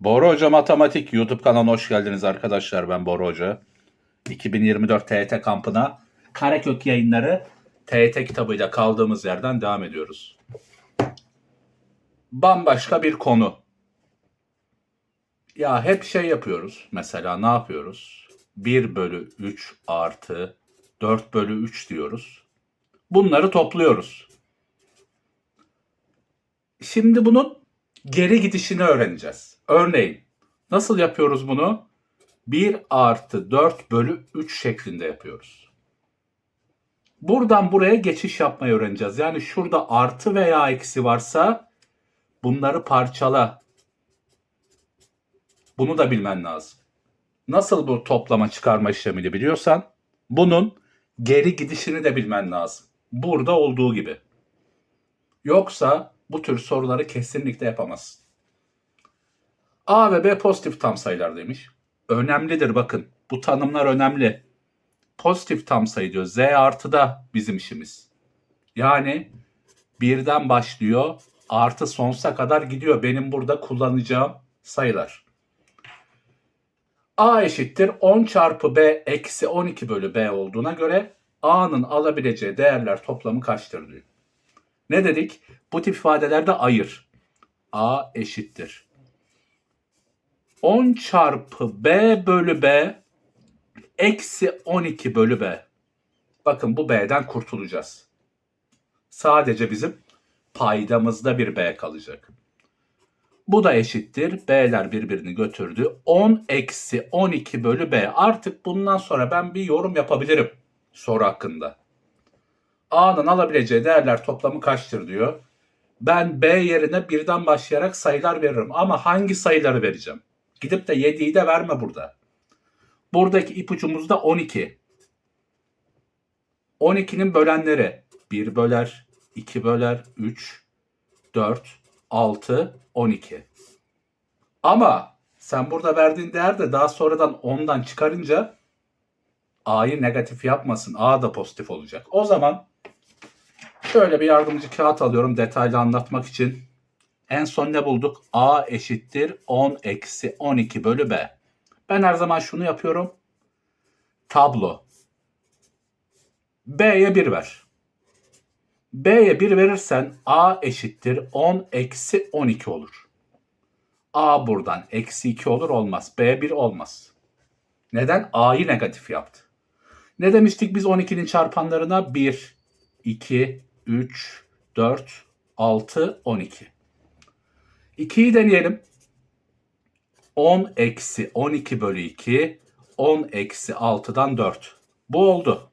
Bora Hoca Matematik YouTube kanalına hoş geldiniz arkadaşlar. Ben Bora Hoca. 2024 TYT kampına Karekök yayınları TYT kitabıyla kaldığımız yerden devam ediyoruz. Bambaşka bir konu. Ya hep şey yapıyoruz. Mesela ne yapıyoruz? 1 bölü 3 artı 4 bölü 3 diyoruz. Bunları topluyoruz. Şimdi bunun geri gidişini öğreneceğiz. Örneğin nasıl yapıyoruz bunu? 1 artı 4 bölü 3 şeklinde yapıyoruz. Buradan buraya geçiş yapmayı öğreneceğiz. Yani şurada artı veya eksi varsa bunları parçala. Bunu da bilmen lazım. Nasıl bu toplama çıkarma işlemini biliyorsan bunun geri gidişini de bilmen lazım. Burada olduğu gibi. Yoksa bu tür soruları kesinlikle yapamazsın. A ve B pozitif tam sayılar demiş. Önemlidir bakın. Bu tanımlar önemli. Pozitif tam sayı diyor. Z artı da bizim işimiz. Yani birden başlıyor artı sonsuza kadar gidiyor. Benim burada kullanacağım sayılar. A eşittir 10 çarpı B eksi 12 bölü B olduğuna göre A'nın alabileceği değerler toplamı kaçtır diyor. Ne dedik? Bu tip ifadelerde ayır. A eşittir. 10 çarpı B bölü B eksi 12 bölü B. Bakın bu B'den kurtulacağız. Sadece bizim paydamızda bir B kalacak. Bu da eşittir. B'ler birbirini götürdü. 10 eksi 12 bölü B. Artık bundan sonra ben bir yorum yapabilirim soru hakkında. A'nın alabileceği değerler toplamı kaçtır diyor. Ben B yerine birden başlayarak sayılar veririm. Ama hangi sayıları vereceğim? Gidip de 7'yi de verme burada. Buradaki ipucumuz da 12. 12'nin bölenleri 1 böler, 2 böler, 3, 4, 6, 12. Ama sen burada verdiğin değer de daha sonradan 10'dan çıkarınca A'yı negatif yapmasın. A da pozitif olacak. O zaman şöyle bir yardımcı kağıt alıyorum detaylı anlatmak için. En son ne bulduk? A eşittir 10 eksi 12 bölü B. Ben her zaman şunu yapıyorum. Tablo. B'ye 1 ver. B'ye 1 verirsen A eşittir 10 eksi 12 olur. A buradan eksi 2 olur olmaz. B 1 olmaz. Neden? A'yı negatif yaptı. Ne demiştik biz 12'nin çarpanlarına? 1, 2, 3, 4, 6, 12. 2'yi deneyelim. 10 eksi 12 bölü 2, 10 eksi 6'dan 4. Bu oldu.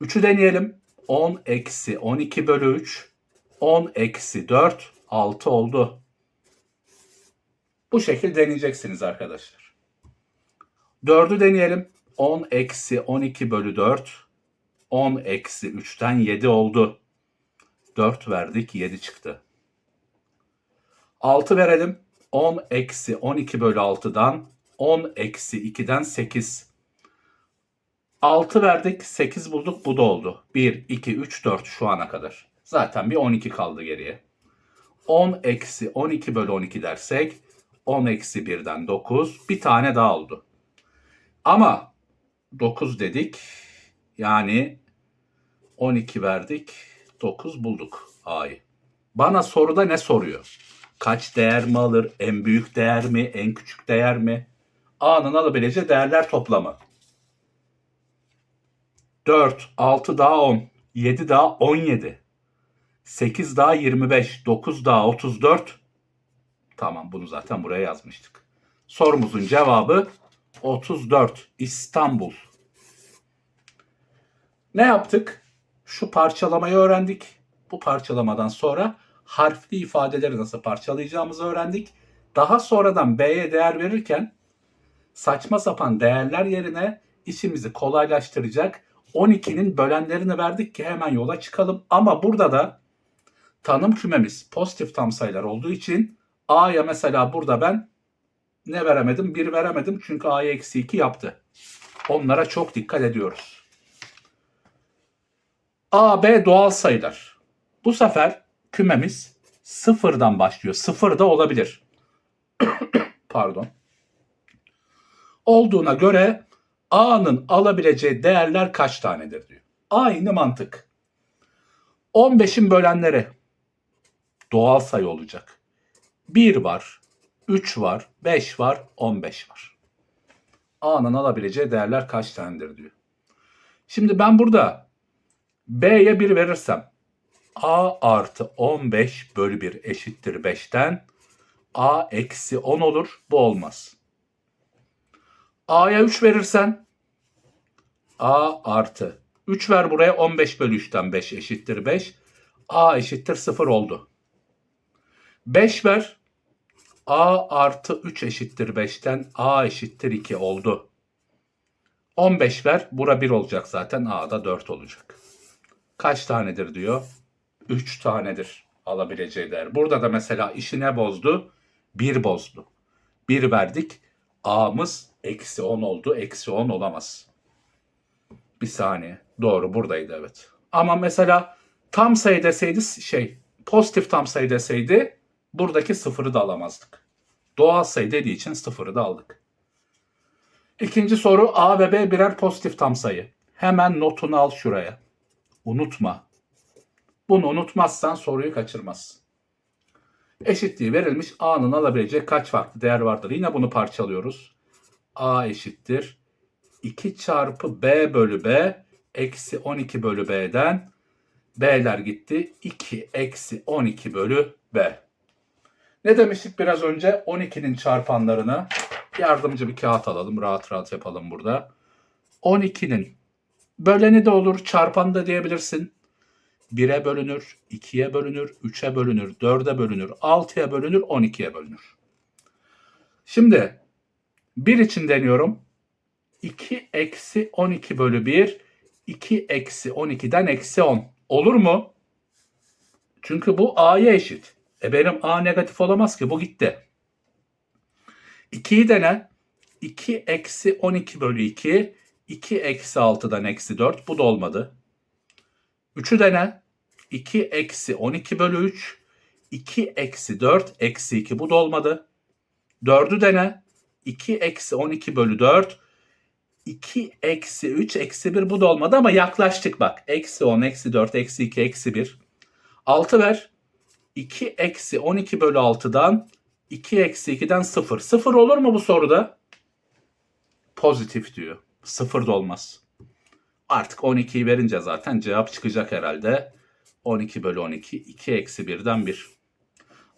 3'ü deneyelim. 10 eksi 12 bölü 3, 10 eksi 4, 6 oldu. Bu şekilde deneyeceksiniz arkadaşlar. 4'ü deneyelim. 10 eksi 12 bölü 4, 10 eksi 3'ten 7 oldu. 4 verdik 7 çıktı. 6 verelim. 10 eksi 12 bölü 6'dan 10 eksi 2'den 8. 6 verdik 8 bulduk bu da oldu. 1, 2, 3, 4 şu ana kadar. Zaten bir 12 kaldı geriye. 10 eksi 12 bölü 12 dersek 10 eksi 1'den 9 bir tane daha oldu. Ama 9 dedik yani 12 verdik 9 bulduk A'yı. Bana soruda ne soruyor? Kaç değer mi alır? En büyük değer mi? En küçük değer mi? A'nın alabileceği değerler toplamı. 4, 6 daha 10, 7 daha 17, 8 daha 25, 9 daha 34. Tamam bunu zaten buraya yazmıştık. Sorumuzun cevabı 34 İstanbul. Ne yaptık? Şu parçalamayı öğrendik. Bu parçalamadan sonra harfli ifadeleri nasıl parçalayacağımızı öğrendik. Daha sonradan B'ye değer verirken saçma sapan değerler yerine işimizi kolaylaştıracak 12'nin bölenlerini verdik ki hemen yola çıkalım. Ama burada da tanım kümemiz pozitif tam sayılar olduğu için A'ya mesela burada ben ne veremedim? 1 veremedim çünkü A'ya eksi 2 yaptı. Onlara çok dikkat ediyoruz. A, B doğal sayılar. Bu sefer kümemiz sıfırdan başlıyor. Sıfır da olabilir. Pardon. Olduğuna göre A'nın alabileceği değerler kaç tanedir diyor. Aynı mantık. 15'in bölenleri doğal sayı olacak. 1 var, 3 var, 5 var, 15 var. A'nın alabileceği değerler kaç tanedir diyor. Şimdi ben burada B'ye 1 verirsem A artı 15 bölü 1 eşittir 5'ten A eksi 10 olur. Bu olmaz. A'ya 3 verirsen A artı 3 ver buraya 15 bölü 3'ten 5 eşittir 5. A eşittir 0 oldu. 5 ver. A artı 3 eşittir 5'ten A eşittir 2 oldu. 15 ver. Bura 1 olacak zaten. A da 4 olacak. Kaç tanedir diyor. 3 tanedir alabileceği değer. Burada da mesela işi ne bozdu? 1 bozdu. 1 verdik. A'mız eksi 10 oldu. Eksi 10 olamaz. Bir saniye. Doğru buradaydı evet. Ama mesela tam sayı deseydi şey pozitif tam sayı deseydi buradaki sıfırı da alamazdık. Doğal sayı dediği için sıfırı da aldık. İkinci soru A ve B birer pozitif tam sayı. Hemen notunu al şuraya. Unutma. Bunu unutmazsan soruyu kaçırmazsın. Eşitliği verilmiş A'nın alabileceği kaç farklı değer vardır? Yine bunu parçalıyoruz. A eşittir 2 çarpı B bölü B eksi 12 bölü B'den B'ler gitti. 2 eksi 12 bölü B. Ne demiştik biraz önce? 12'nin çarpanlarına yardımcı bir kağıt alalım. Rahat rahat yapalım burada. 12'nin böleni de olur, çarpanı da diyebilirsin. 1'e bölünür, 2'ye bölünür, 3'e bölünür, 4'e bölünür, 6'ya bölünür, 12'ye bölünür. Şimdi 1 için deniyorum. 2 eksi 12 bölü 1, 2 eksi 12'den eksi 10. Olur mu? Çünkü bu A'ya eşit. E benim A negatif olamaz ki bu gitti. 2'yi dene. 2 eksi 12 bölü 2, 2 eksi 6'dan eksi 4. Bu da olmadı. 3'ü dene. 2 eksi 12 bölü 3, 2 eksi 4 eksi 2. Bu da olmadı. 4'ü dene. 2 eksi 12 bölü 4, 2 eksi 3 eksi 1 bu da olmadı ama yaklaştık bak. Eksi 10, eksi 4, eksi 2, eksi 1. 6 ver. 2 eksi 12 bölü 6'dan 2 eksi 2'den 0. 0 olur mu bu soruda? Pozitif diyor. 0 da olmaz. Artık 12'yi verince zaten cevap çıkacak herhalde. 12 bölü 12. 2 eksi 1'den 1.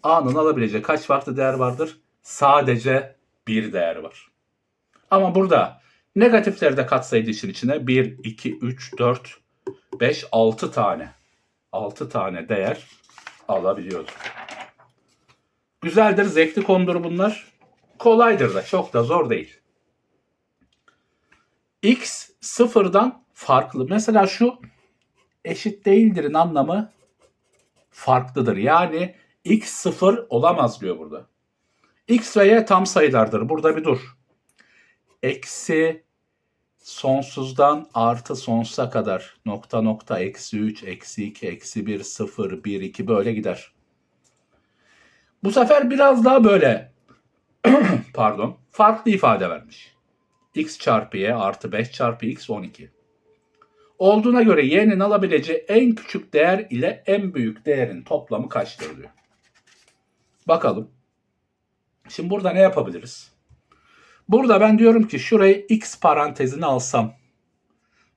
A'nın alabileceği kaç farklı değer vardır? Sadece bir değer var. Ama burada negatifleri de katsaydı işin içine 1, 2, 3, 4, 5, 6 tane. 6 tane değer alabiliyoruz. Güzeldir, zevkli konudur bunlar. Kolaydır da çok da zor değil. X sıfırdan farklı. Mesela şu eşit değildir'in anlamı farklıdır. Yani x sıfır olamaz diyor burada. X ve Y tam sayılardır. Burada bir dur. Eksi sonsuzdan artı sonsuza kadar nokta nokta eksi 3, eksi 2, eksi 1, 0, 1, 2 böyle gider. Bu sefer biraz daha böyle pardon farklı ifade vermiş. x çarpı y artı 5 çarpı x 12. Olduğuna göre y'nin alabileceği en küçük değer ile en büyük değerin toplamı kaçtır diyor. Bakalım. Şimdi burada ne yapabiliriz? Burada ben diyorum ki şurayı x parantezine alsam.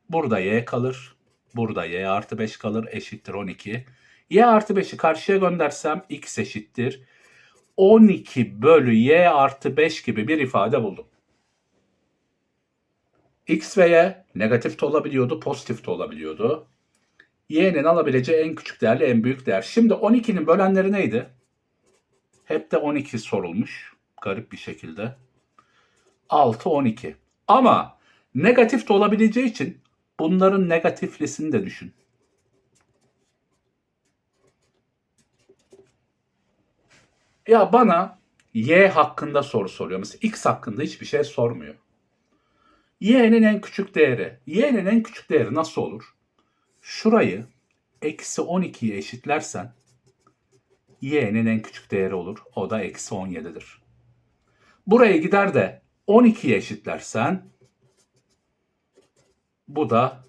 Burada y kalır. Burada y artı 5 kalır eşittir 12. y artı 5'i karşıya göndersem x eşittir. 12 bölü y artı 5 gibi bir ifade buldum. X ve Y negatif de olabiliyordu, pozitif de olabiliyordu. Y'nin alabileceği en küçük değerle en büyük değer. Şimdi 12'nin bölenleri neydi? Hep de 12 sorulmuş. Garip bir şekilde. 6, 12. Ama negatif de olabileceği için bunların negatiflisini de düşün. Ya bana Y hakkında soru soruyor. Mesela X hakkında hiçbir şey sormuyor. Y'nin en küçük değeri. Y'nin en küçük değeri nasıl olur? Şurayı eksi 12'ye eşitlersen y'nin en küçük değeri olur. O da eksi 17'dir. Buraya gider de 12'ye eşitlersen bu da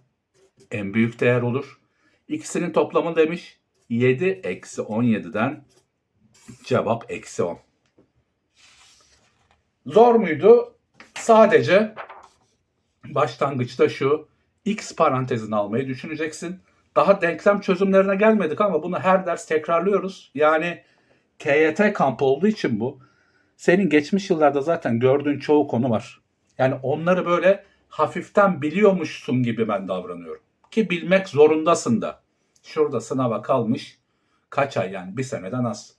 en büyük değer olur. İkisinin toplamı demiş 7 eksi 17'den cevap eksi 10. Zor muydu? Sadece başlangıçta şu x parantezini almayı düşüneceksin. Daha denklem çözümlerine gelmedik ama bunu her ders tekrarlıyoruz. Yani TYT kampı olduğu için bu. Senin geçmiş yıllarda zaten gördüğün çoğu konu var. Yani onları böyle hafiften biliyormuşsun gibi ben davranıyorum. Ki bilmek zorundasın da. Şurada sınava kalmış kaç ay yani bir seneden az.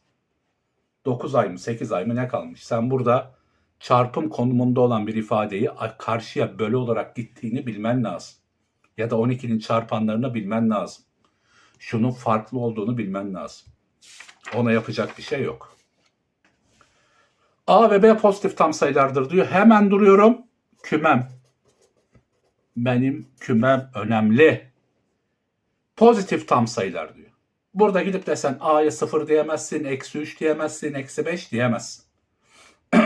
9 ay mı 8 ay mı ne kalmış? Sen burada çarpım konumunda olan bir ifadeyi karşıya bölü olarak gittiğini bilmen lazım. Ya da 12'nin çarpanlarını bilmen lazım. Şunun farklı olduğunu bilmen lazım. Ona yapacak bir şey yok. A ve B pozitif tam sayılardır diyor. Hemen duruyorum. Kümem. Benim kümem önemli. Pozitif tam sayılar diyor. Burada gidip de sen A'ya 0 diyemezsin, eksi 3 diyemezsin, eksi 5 diyemezsin.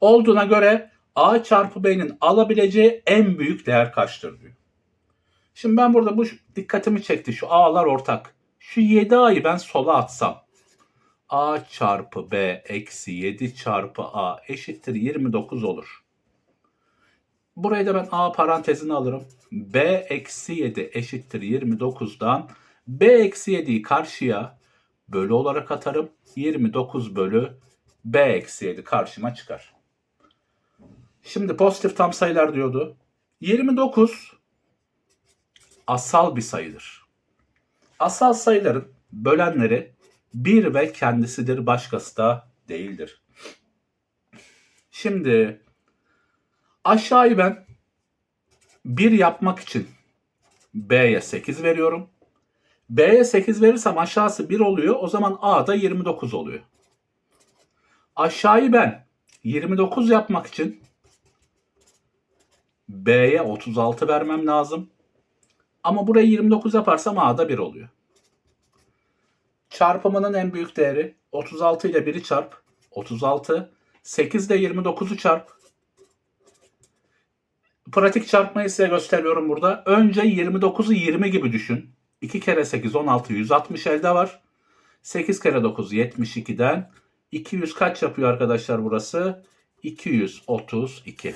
Olduğuna göre A çarpı B'nin alabileceği en büyük değer kaçtır diyor. Şimdi ben burada bu dikkatimi çekti. Şu A'lar ortak. Şu 7A'yı ben sola atsam. A çarpı B eksi 7 çarpı A eşittir 29 olur. Burayı da ben A parantezine alırım. B eksi 7 eşittir 29'dan B eksi 7'yi karşıya bölü olarak atarım. 29 bölü B eksi 7 karşıma çıkar. Şimdi pozitif tam sayılar diyordu. 29 asal bir sayıdır. Asal sayıların bölenleri bir ve kendisidir başkası da değildir. Şimdi aşağıyı ben 1 yapmak için B'ye 8 veriyorum. B'ye 8 verirsem aşağısı 1 oluyor. O zaman A'da 29 oluyor. Aşağıyı ben 29 yapmak için B'ye 36 vermem lazım. Ama burayı 29 yaparsam A'da 1 oluyor. Çarpımının en büyük değeri 36 ile 1'i çarp. 36. 8 ile 29'u çarp. Pratik çarpmayı size gösteriyorum burada. Önce 29'u 20 gibi düşün. 2 kere 8 16 160 elde var. 8 kere 9 72'den 200 kaç yapıyor arkadaşlar burası? 232.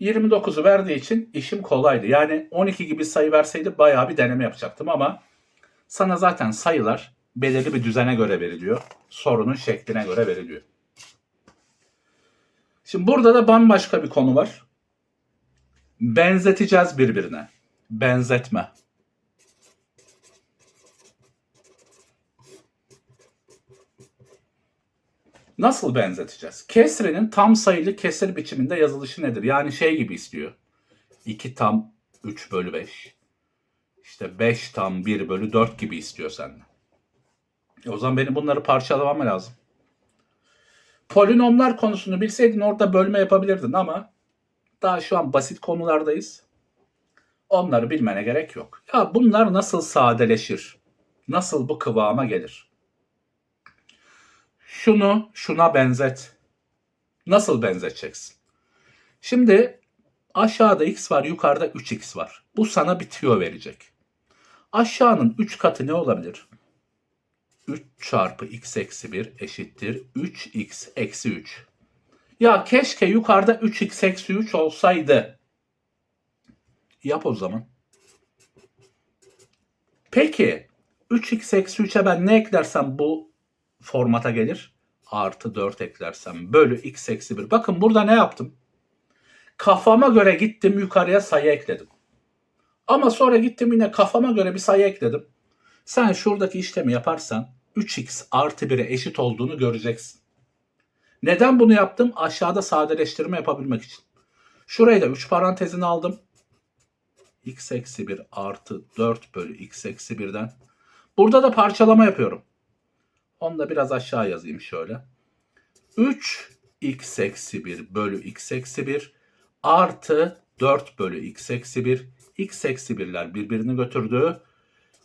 29'u verdiği için işim kolaydı. Yani 12 gibi sayı verseydi bayağı bir deneme yapacaktım ama sana zaten sayılar belirli bir düzene göre veriliyor. Sorunun şekline göre veriliyor. Şimdi burada da bambaşka bir konu var. Benzeteceğiz birbirine. Benzetme. Nasıl benzeteceğiz? Kesrenin tam sayılı kesir biçiminde yazılışı nedir? Yani şey gibi istiyor. 2 tam 3 bölü 5. İşte 5 tam 1 bölü 4 gibi istiyor senden. E o zaman benim bunları parçalamam lazım. Polinomlar konusunu bilseydin orada bölme yapabilirdin ama daha şu an basit konulardayız. Onları bilmene gerek yok. Ya bunlar nasıl sadeleşir? Nasıl bu kıvama gelir? Şunu şuna benzet. Nasıl benzeteceksin? Şimdi aşağıda x var, yukarıda 3x var. Bu sana bir tüyo verecek. Aşağının 3 katı ne olabilir? 3 çarpı x eksi 1 eşittir 3x eksi 3. Ya keşke yukarıda 3x eksi 3 olsaydı. Yap o zaman. Peki 3x eksi 3'e ben ne eklersem bu formata gelir? Artı 4 eklersem bölü x eksi 1. Bakın burada ne yaptım? Kafama göre gittim yukarıya sayı ekledim. Ama sonra gittim yine kafama göre bir sayı ekledim. Sen şuradaki işlemi yaparsan 3x artı 1'e eşit olduğunu göreceksin. Neden bunu yaptım? Aşağıda sadeleştirme yapabilmek için. Şurayı da 3 parantezini aldım. x eksi 1 artı 4 bölü x eksi 1'den. Burada da parçalama yapıyorum. Onu da biraz aşağı yazayım şöyle. 3 x eksi 1 bölü x eksi 1 artı 4 bölü x eksi 1 x eksi 1'ler birbirini götürdü.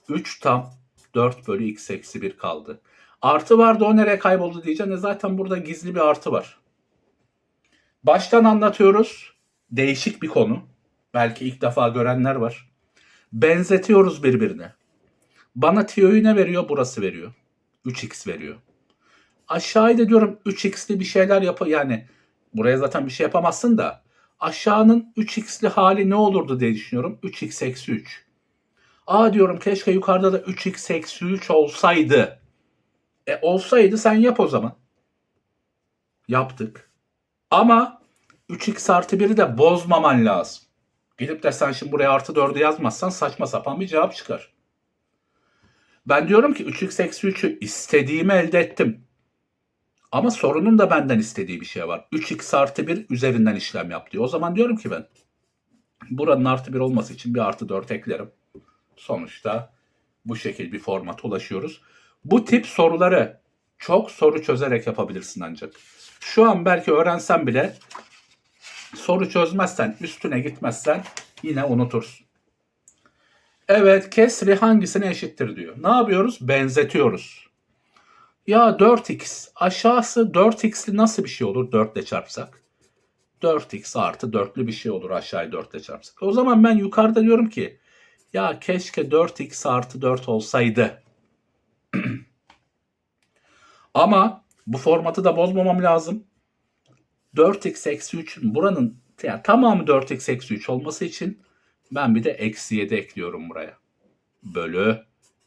3 tam 4 bölü x eksi 1 kaldı. Artı vardı o nereye kayboldu diyeceğim. Zaten burada gizli bir artı var. Baştan anlatıyoruz. Değişik bir konu. Belki ilk defa görenler var. Benzetiyoruz birbirine. Bana tiyoyu ne veriyor? Burası veriyor. 3x veriyor. Aşağıya da diyorum 3x'li bir şeyler yap yani buraya zaten bir şey yapamazsın da aşağının 3x'li hali ne olurdu diye düşünüyorum. 3x eksi 3. Aa diyorum keşke yukarıda da 3x eksi 3 olsaydı. E olsaydı sen yap o zaman. Yaptık. Ama 3x artı 1'i de bozmaman lazım. Gidip de sen şimdi buraya artı 4'ü yazmazsan saçma sapan bir cevap çıkar. Ben diyorum ki 3x eksi 3'ü istediğimi elde ettim. Ama sorunun da benden istediği bir şey var. 3x artı 1 üzerinden işlem yap diyor. O zaman diyorum ki ben buranın artı 1 olması için bir artı 4 eklerim. Sonuçta bu şekil bir formata ulaşıyoruz. Bu tip soruları çok soru çözerek yapabilirsin ancak. Şu an belki öğrensen bile soru çözmezsen, üstüne gitmezsen yine unutursun. Evet, kesri hangisine eşittir diyor. Ne yapıyoruz? Benzetiyoruz. Ya 4x aşağısı 4x'li nasıl bir şey olur 4 ile çarpsak? 4x artı 4'lü bir şey olur aşağıya 4 ile çarpsak. O zaman ben yukarıda diyorum ki ya keşke 4x artı 4 olsaydı. Ama bu formatı da bozmamam lazım. 4x eksi 3 buranın yani tamamı 4x eksi 3 olması için ben bir de eksi 7 ekliyorum buraya. Bölü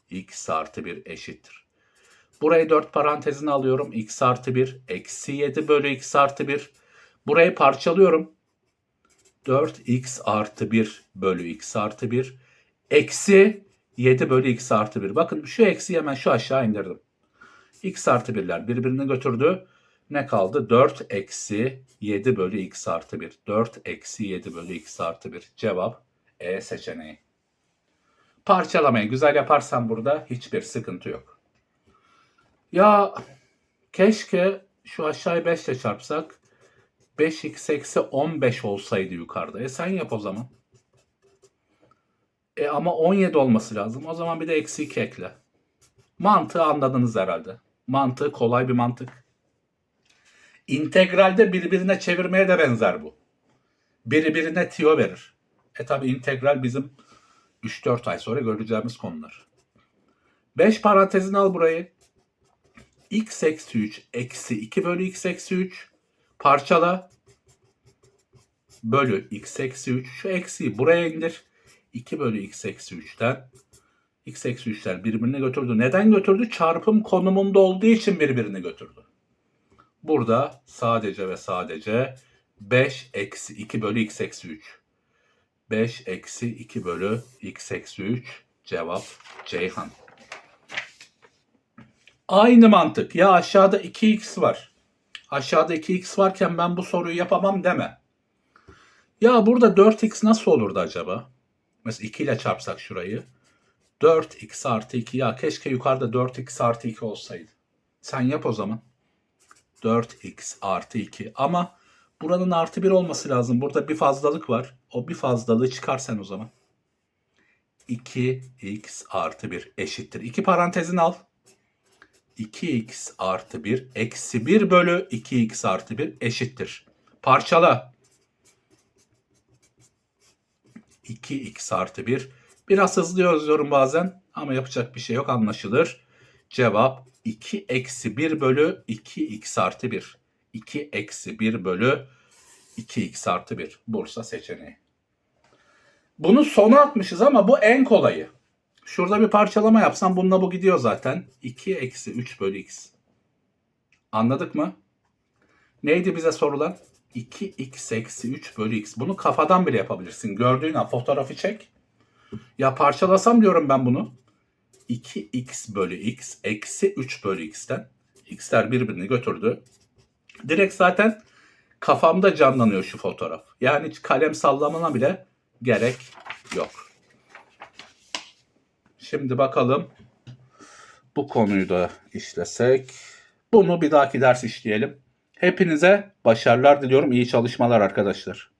x artı 1 eşittir. Burayı 4 parantezine alıyorum. x artı 1 eksi 7 bölü x artı 1. Burayı parçalıyorum. 4x artı 1 bölü x artı 1 eksi 7 bölü x artı 1. Bakın şu eksi hemen şu aşağı indirdim. x artı 1'ler birbirini götürdü. Ne kaldı? 4 eksi 7 bölü x artı 1. 4 eksi 7 bölü x artı 1. Cevap E seçeneği. Parçalamayı güzel yaparsan burada hiçbir sıkıntı yok. Ya keşke şu aşağıyı 5 ile çarpsak 5x eksi 15 olsaydı yukarıda. E sen yap o zaman. E ama 17 olması lazım. O zaman bir de eksi 2 ekle. Mantığı anladınız herhalde. Mantığı kolay bir mantık. İntegralde birbirine çevirmeye de benzer bu. Birbirine tiyo verir. E tabi integral bizim 3-4 ay sonra göreceğimiz konular. 5 parantezini al burayı. X eksi 3 eksi 2 bölü x eksi 3 parçala bölü x eksi 3. Şu eksiyi buraya indir. 2 bölü x eksi 3'ten x eksi 3'ler birbirini götürdü. Neden götürdü? Çarpım konumunda olduğu için birbirini götürdü. Burada sadece ve sadece 5 eksi 2 bölü x eksi 3. 5 eksi 2 bölü x eksi 3 cevap Ceyhan. Aynı mantık. Ya aşağıda 2x var. Aşağıda 2x varken ben bu soruyu yapamam deme. Ya burada 4x nasıl olurdu acaba? Mesela 2 ile çarpsak şurayı. 4x artı 2 ya keşke yukarıda 4x artı 2 olsaydı. Sen yap o zaman. 4x artı 2 ama buranın artı 1 olması lazım. Burada bir fazlalık var. O bir fazlalığı çıkar sen o zaman. 2x artı 1 eşittir. 2 parantezini al. 2x artı 1 eksi 1 bölü 2x artı 1 eşittir. Parçala. 2x artı 1. Biraz hızlı yazıyorum bazen ama yapacak bir şey yok anlaşılır. Cevap 2 eksi 1 bölü 2x artı 1. 2 eksi 1 bölü 2x artı 1. Bursa seçeneği. Bunu sona atmışız ama bu en kolayı. Şurada bir parçalama yapsam bununla bu gidiyor zaten. 2 eksi 3 bölü x. Anladık mı? Neydi bize sorulan? 2x eksi 3 bölü x. Bunu kafadan bile yapabilirsin. Gördüğün an fotoğrafı çek. Ya parçalasam diyorum ben bunu. 2x bölü x eksi 3 bölü x'ten. x'ler birbirini götürdü. Direkt zaten kafamda canlanıyor şu fotoğraf. Yani kalem sallamana bile gerek yok. Şimdi bakalım bu konuyu da işlesek. Bunu bir dahaki ders işleyelim. Hepinize başarılar diliyorum. İyi çalışmalar arkadaşlar.